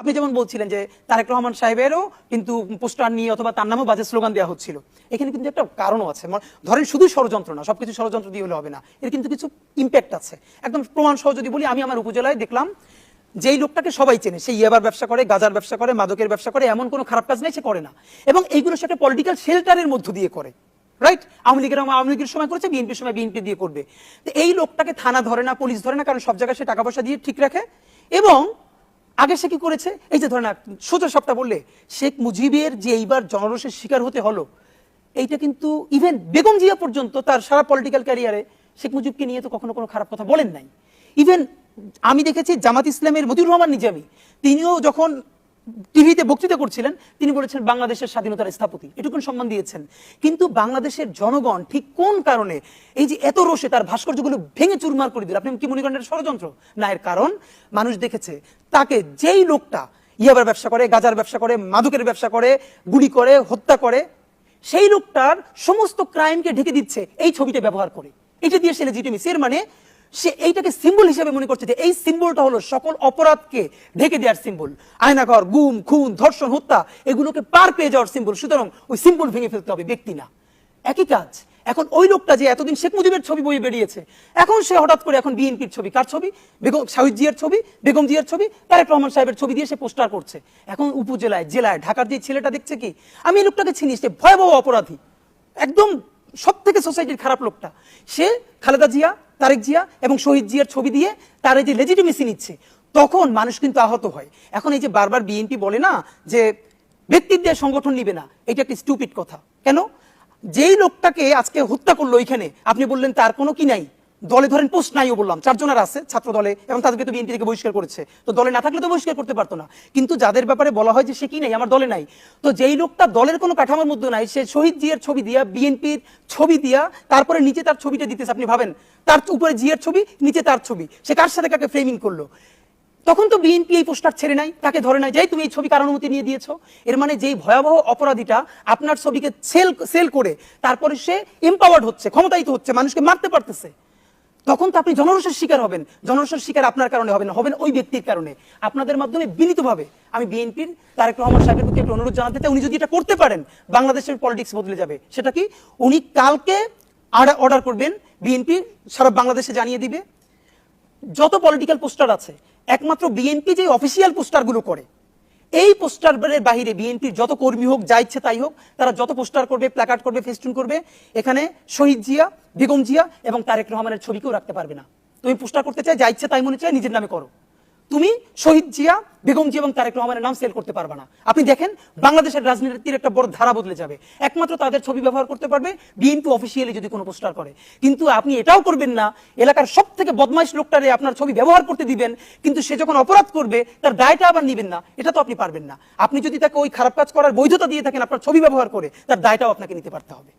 আপনি যেমন বলছিলেন যে তারেক রহমান সাহেবেরও কিন্তু পোস্টার নিয়ে অথবা তার নামেও বাজে স্লোগান দেওয়া হচ্ছিল। এখানে কিন্তু একটা কারণও আছে। মানে ধরেন শুধু ষড়যন্ত্র না, সবকিছু ষড়যন্ত্র দিয়ে হলে হবে না। এর কিন্তু কিছু ইম্প্যাক্ট আছে। একদম প্রমাণ সহ যদি বলি, আমি আমার উপজেলায় দেখলাম, যেই লোকটাকে সবাই চেনে, সে ইয়াবার ব্যবসা করে, গাজার ব্যবসা করে, মাদকের ব্যবসা করে, এমন কোনো খারাপ কাজ নেই, সে করে না। এবং এইগুলো সে একটা পলিটিক্যাল শেল্টারের মধ্য দিয়ে করে। রাইট আওয়ামী লীগের আওয়ামী লীগের সময় করেছে, বিএনপির সময় বিএনপি দিয়ে করবে। তো এই লোকটাকে থানা ধরে না, পুলিশ ধরে না, কারণ সব জায়গায় সে টাকা পয়সা দিয়ে ঠিক রাখে। এবং আগে সে কি করেছে? এই যে ধরেন সোজা সবটা বললে, শেখ মুজিবের যে এইবার জনরসের শিকার হতে হলো, এইটা কিন্তু ইভেন বেগম জিয়া পর্যন্ত তার সারা পলিটিক্যাল ক্যারিয়ারে শেখ মুজিবকে নিয়ে তো কখনো কোনো খারাপ কথা বলেন নাই। ইভেন আমি দেখেছি জামাত ইসলামের মতিউর রহমান নিজামি তিনিও যখন টিভিতে বক্তৃতা করছিলেন, তিনি বলেছেন বাংলাদেশের স্বাধীনতার স্থপতি। এটুকুন সম্মান দিয়েছেন। কিন্তু বাংলাদেশের জনগণ ঠিক কোন কারণে এই যে এত রোষে তার ভাস্কর্যগুলো ভেঙে চুরমার করে দিল? আপনি কি মনে করেন এটা ষড়যন্ত্র? না, এর কারণ মানুষ দেখেছে, তাকে যেই লোকটা ইয়াবার ব্যবসা করে, গাজার ব্যবসা করে, মাদকের ব্যবসা করে, গুলি করে, হত্যা করে, সেই লোকটার সমস্ত ক্রাইমকে ঢেকে দিচ্ছে এই ছবিটা ব্যবহার করে। এটা দিয়ে সে লেজিটিমেসি এর মানে সে এইটাকে সিম্বল হিসেবে মনে করছে যে এই সিম্বলটা হলো সকল অপরাধকে ঢেকে দেওয়ার সিম্বল আয়নাঘর, গুম, খুন, ধর্ষণ, হত্যা, এগুলোকে পার পেয়ে যাওয়ার সিম্বল সুতরাং ওই সিম্বল ভেঙে ফেলতে হবে ব্যক্তি না। একই কাজ। এখন ওই লোকটা যে এতদিন শেখ মুজিবের ছবি বই বেরিয়েছে, এখন সে হঠাৎ করে এখন বিএনপির ছবি। কার ছবি? বেগম শাহিদ জিয়ার ছবি, বেগম জিয়ার ছবি, তারেক রহমান সাহেবের ছবি দিয়ে সে পোস্টার করছে। এখন উপজেলায়, জেলায়, ঢাকার যে ছেলেটা দেখছে কি? আমি এই লোকটাকে চিনি, সে ভয়াবহ অপরাধী। একদম সব থেকে সোসাইটির খারাপ লোকটা। সে খালেদা জিয়া তারেক জিয়া এবং শহীদ জিয়ার ছবি দিয়ে তার এই যে লেজিটিমেসি নিচ্ছে, তখন মানুষ কিন্তু আহত হয়। এখন এই যে বারবার বিএনপি বলে না যে ব্যক্তির দিয়ে সংগঠন নিবে না, এটা একটা স্টুপিড কথা। কেন? যেই লোকটাকে আজকে হত্যা করল ওইখানে, আপনি বললেন তার কোনো কি নাই? দলে ধরেন পোস্ট নাইও বললাম, চারজনের আছে ছাত্র দলে এবং তাদেরকে তো বিএনপি থেকে বহিষ্কার করেছে। তো দলে না থাকলে তো বহিষ্কার করতে পারতো না। কিন্তু যাদের ব্যাপারে বলা হয় যে সে কি নাই, আমার দলে নাই। তো যেই লোকটা দলের কোনো কাঠামোর মধ্যে নাই, সে শহীদ জিয়ার ছবি দিয়া, বিএনপির ছবি দিয়া, তারপরে নিচে তার ছবিটা দিতেছে, আপনি ভাবেন? তার উপরে জিয়ার ছবি, নিচে তার ছবি। সে কার সাথে কাকে ফ্রেমিং করল? তখন তো বিএনপি এই পোস্টার ছেড়ে নাই, তাকে ধরে নাই। যাই, তুমি এই ছবি কার অনুমতি নিয়ে দিয়েছ? এর মানে যেই ভয়াবহ অপরাধীটা আপনার ছবিকে সেল সেল করে, তারপরে সে এম্পাওয়ার্ড হচ্ছে, ক্ষমতায়িত হচ্ছে, মানুষকে মারতে পারতেছে। তখন তো আপনি জনরসের শিকার হবেন। জনরসের শিকার আপনার কারণে হবেন হবেন ওই ব্যক্তির কারণে। আপনাদের মাধ্যমে বিনীতভাবে আমি বিএনপির তারেক রহমান সাহেবের প্রতি একটা অনুরোধ জানাতে চাই, উনি যদি এটা করতে পারেন, বাংলাদেশের পলিটিক্স বদলে যাবে। সেটা কি? উনি কালকে অর্ডার করবেন, বিএনপি সারা বাংলাদেশে জানিয়ে দিবে। যত পলিটিক্যাল পোস্টার আছে, একমাত্র বিএনপি যে অফিসিয়াল পোস্টারগুলো করে এই পোস্টারের বাহিরে বিএনপির যত কর্মী হোক, যা ইচ্ছে তাই হোক, তারা যত পোস্টার করবে, প্ল্যাকার্ড করবে, ফেস্টুন করবে, এখানে শহীদ জিয়া, বেগম জিয়া এবং তারেক রহমানের ছবি কেউ রাখতে পারবে না। তুমি পোস্টার করতে চাই, যা ইচ্ছে তাই মনে চাই, নিজের নামে করো। তুমি শহীদ জিয়া, বেগম জিয়া এবং তারেক রহমানের নাম সেল করতে পারবে না। আপনি দেখেন, বাংলাদেশের রাজনীতির একটা বড় ধারা বদলে যাবে। একমাত্র তাদের ছবি ব্যবহার করতে পারবে বিএনপি অফিসিয়ালি যদি কোনো পোস্টার করে। কিন্তু আপনি এটাও করবেন না, এলাকার সব থেকে বদমাইশ লোকটারে আপনার ছবি ব্যবহার করতে দিবেন, কিন্তু সে যখন অপরাধ করবে, তার দায়টা আবার নিবেন না। এটা তো আপনি পারবেন না। আপনি যদি তাকে ওই খারাপ কাজ করার বৈধতা দিয়ে থাকেন আপনার ছবি ব্যবহার করে, তার দায়টাও আপনাকে নিতে পারতে হবে।